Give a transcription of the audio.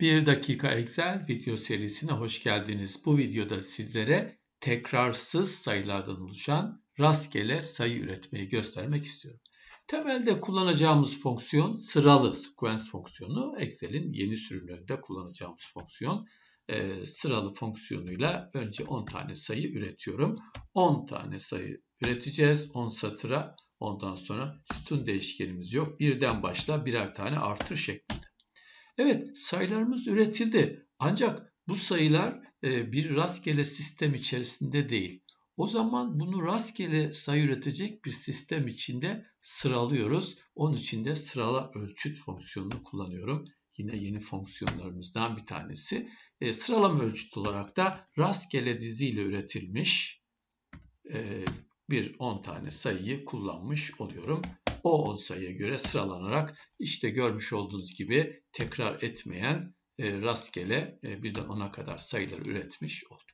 1 dakika Excel video serisine hoş geldiniz. Bu videoda sizlere tekrarsız sayılardan oluşan rastgele sayı üretmeyi göstermek istiyorum. Temelde kullanacağımız fonksiyon sıralı sequence fonksiyonu. Excel'in yeni sürümlerinde kullanacağımız fonksiyon. Ee, sıralı fonksiyonuyla önce 10 tane sayı üretiyorum. 10 tane sayı üreteceğiz 10 satıra. Ondan sonra sütun değişkenimiz yok. Birden başla birer tane artır şeklinde. Evet sayılarımız üretildi. Ancak bu sayılar e, bir rastgele sistem içerisinde değil. O zaman bunu rastgele sayı üretecek bir sistem içinde sıralıyoruz. Onun için de sırala ölçüt fonksiyonunu kullanıyorum. Yine yeni fonksiyonlarımızdan bir tanesi. E, sıralama ölçüt olarak da rastgele diziyle üretilmiş e, bir 10 tane sayıyı kullanmış oluyorum o 10 sayıya göre sıralanarak işte görmüş olduğunuz gibi tekrar etmeyen e, rastgele e, birden 10'a kadar sayıları üretmiş olduk.